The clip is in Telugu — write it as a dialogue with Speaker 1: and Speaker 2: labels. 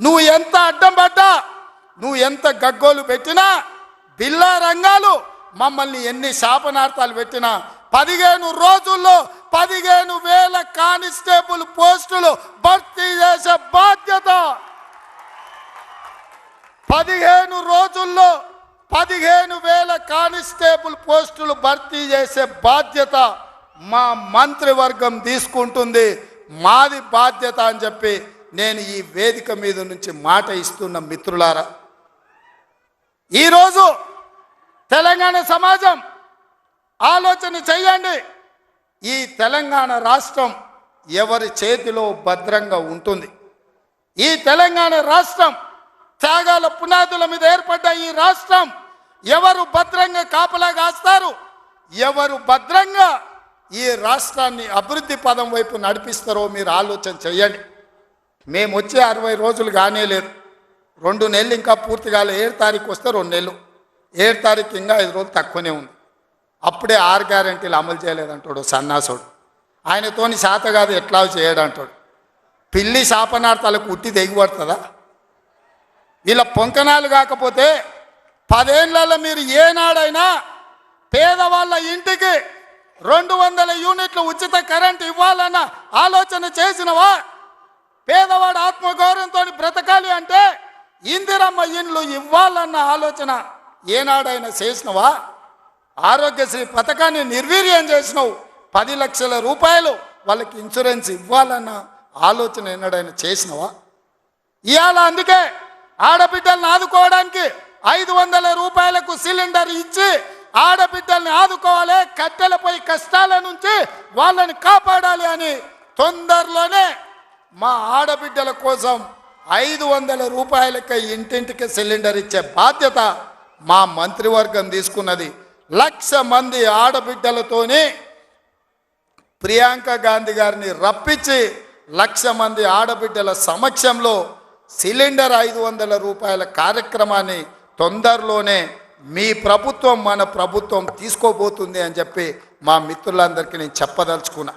Speaker 1: నువ్వు ఎంత అడ్డం పడ్డా నువ్వు ఎంత గగ్గోలు పెట్టినా బిల్లా రంగాలు మమ్మల్ని ఎన్ని శాపనార్థాలు పెట్టినా పదిహేను రోజుల్లో పదిహేను వేల కానిస్టేబుల్ పోస్టులు భర్తీ చేసే బాధ్యత. పదిహేను రోజుల్లో పదిహేను వేల కానిస్టేబుల్ పోస్టులు భర్తీ చేసే బాధ్యత మా మంత్రివర్గం తీసుకుంటుంది. మాది బాధ్యత అని చెప్పి నేను ఈ వేదిక మీద నుంచి మాట ఇస్తున్న మిత్రులారా ఈరోజు తెలంగాణ సమాజం ఆలోచన చేయండి. ఈ తెలంగాణ రాష్ట్రం ఎవరి చేతిలో భద్రంగా ఉంటుంది? ఈ తెలంగాణ రాష్ట్రం త్యాగాల పునాదుల మీద ఏర్పడ్డ ఈ రాష్ట్రం ఎవరు భద్రంగా కాపలా కాస్తారు? ఎవరు భద్రంగా ఈ రాష్ట్రాన్ని అభివృద్ధి పదం వైపు నడిపిస్తారో మీరు ఆలోచన చేయండి. మేము వచ్చే అరవై రోజులు కానే లేదు రెండు నెలలు ఇంకా పూర్తి కాలే. ఏడు తారీఖు వస్తే రెండు నెలలు. ఏడు తారీఖు ఇంకా ఐదు రోజులు తక్కువనే ఉంది. అప్పుడే ఆరు గ్యారంటీలు అమలు చేయలేదంటాడు సన్నాసుడు. ఆయనతోని శాత కాదు ఎట్లా చేయడంటాడు. పిల్లి శాపనార్థాలకు ఉట్టి దిగిపడుతుందా వీళ్ళ పొంకనాలు కాకపోతే పదేళ్ళలో మీరు ఏనాడైనా పేదవాళ్ళ ఇంటికి రెండు వందల యూనిట్లు ఉచిత కరెంట్ ఇవ్వాలన్న ఆలోచన చేసినవా? పేదవాడు ఆత్మగౌరవంతో బ్రతకాలి అంటే ఇందిరమ్మ ఇండ్లు ఇవ్వాలన్న ఆలోచన ఏనాడైనా చేసినవా? ఆరోగ్యశ్రీ పథకాన్ని నిర్వీర్యం చేసినావు. పది లక్షల రూపాయలు వాళ్ళకి ఇన్సూరెన్స్ ఇవ్వాలన్న ఆలోచన ఎన్నడైనా చేసినవా? ఇవాళ అందుకే ఆడబిడ్డల్ని ఆదుకోవడానికి ఐదు వందల రూపాయలకు సిలిండర్ ఇచ్చి ఆడబిడ్డల్ని ఆదుకోవాలి. కట్టెలపై కష్టాల నుంచి వాళ్ళని కాపాడాలి అని తొందరలోనే మా ఆడబిడ్డల కోసం ఐదు వందల రూపాయలకి ఇంటింటికి సిలిండర్ ఇచ్చే బాధ్యత మా మంత్రివర్గం తీసుకున్నది. లక్ష మంది ఆడబిడ్డలతోనే ప్రియాంక గాంధీ గారిని రప్పించి లక్ష మంది ఆడబిడ్డల సమక్షంలో సిలిండర్ ఐదు వందల రూపాయల కార్యక్రమాన్ని తొందరలోనే మీ ప్రభుత్వం మన ప్రభుత్వం తీసుకోబోతుంది అని చెప్పి మా మిత్రులందరికీ నేను చెప్పదలుచుకున్నా.